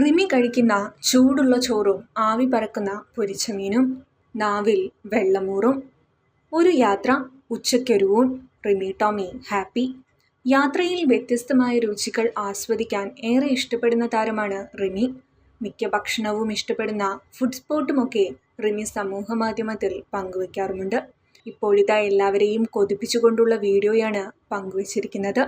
റിമി കഴിക്കുന്ന ചൂടുള്ള ചോറും ആവി പറക്കുന്ന പൊരിച്ച മീനും നാവിൽ വെള്ളമൂറും ഒരു യാത്ര ഉച്ചയ്ക്കൊരുവും റിമി ടോമി ഹാപ്പി. യാത്രയിൽ വ്യത്യസ്തമായ രുചികൾ ആസ്വദിക്കാൻ ഏറെ ഇഷ്ടപ്പെടുന്ന താരമാണ് റിമി. മിക്ക ഭക്ഷണവും ഇഷ്ടപ്പെടുന്ന ഫുഡ് സ്പോട്ടുമൊക്കെ റിമി സമൂഹ മാധ്യമത്തിൽ പങ്കുവയ്ക്കാറുമുണ്ട് ഇപ്പോഴിതാ എല്ലാവരെയും കൊതിപ്പിച്ചുകൊണ്ടുള്ള വീഡിയോയാണ് പങ്കുവച്ചിരിക്കുന്നത്.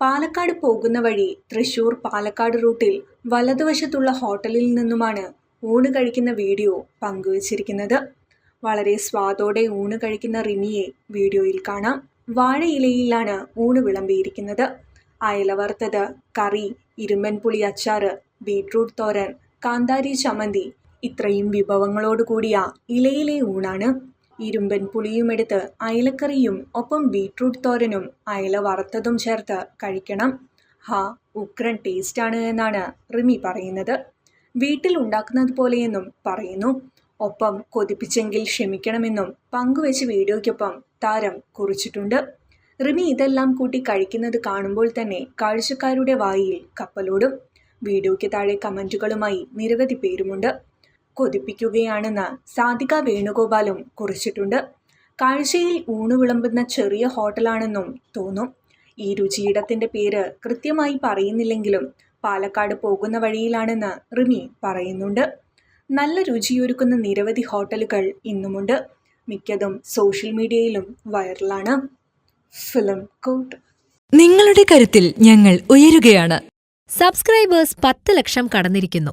പാലക്കാട് പോകുന്ന വഴി തൃശൂർ പാലക്കാട് റൂട്ടിൽ വലതുവശത്തുള്ള ഹോട്ടലിൽ നിന്നുമാണ് ഊണ് കഴിക്കുന്ന വീഡിയോ പങ്കുവച്ചിരിക്കുന്നത്. വളരെ സ്വാദോടെ ഊണ് കഴിക്കുന്ന റിമിയെ വീഡിയോയിൽ കാണാം. വാഴയിലയിലാണ് ഊണ് വിളമ്പിയിരിക്കുന്നത്. അയല വറുത്തത് കറി ഇരുമ്പൻ പുളി അച്ചാറ് ബീട്രൂട്ട് തോരൻ കാന്താരി ചമ്മന്തി ഇത്രയും വിഭവങ്ങളോട് കൂടിയ ഇലയിലെ ഊണാണ്. ഇരുമ്പൻ പുളിയുമെടുത്ത് അയലക്കറിയും ഒപ്പം ബീട്രൂട്ട് തോരനും അയല വറുത്തതും ചേർത്ത് കഴിക്കണം. ഹാ ഉഗ്രൻ ടേസ്റ്റാണ് എന്നാണ് റിമി പറയുന്നത്. വീട്ടിൽ ഉണ്ടാക്കുന്നത് പോലെയെന്നും പറയുന്നു. ഒപ്പം കൊതിപ്പിച്ചെങ്കിൽ ക്ഷമിക്കണമെന്നും പങ്കുവെച്ച് വീഡിയോയ്ക്കൊപ്പം താരം കുറിച്ചിട്ടുണ്ട്. റിമി ഇതെല്ലാം കൂട്ടി കഴിക്കുന്നത് കാണുമ്പോൾ തന്നെ കാഴ്ചക്കാരുടെ വായിൽ കപ്പലോടും. വീഡിയോയ്ക്ക് താഴെ കമന്റുകളുമായി നിരവധി പേരുമുണ്ട്. കൊതിപ്പിക്കുകയാണെന്ന് സാധിക വേണുഗോപാലും കുറിച്ചിട്ടുണ്ട്. കാഴ്ചയിൽ ഊണ് വിളമ്പുന്ന ചെറിയ ഹോട്ടലാണെന്നും തോന്നും. ഈ രുചിയിടത്തിന്റെ പേര് കൃത്യമായി പറയുന്നില്ലെങ്കിലും പാലക്കാട് പോകുന്ന വഴിയിലാണെന്ന് റിമി പറയുന്നുണ്ട്. നല്ല രുചിയൊരുക്കുന്ന നിരവധി ഹോട്ടലുകൾ ഇന്നുമുണ്ട്. മിക്കതും സോഷ്യൽ മീഡിയയിലും വൈറലാണ്. ഫിലിം കോട്ട്. നിങ്ങളുടെ കരുത്തിൽ ഞങ്ങൾ ഉയരുകയാണ്. സബ്സ്ക്രൈബേഴ്സ് പത്ത് ലക്ഷം കടന്നിരിക്കുന്നു.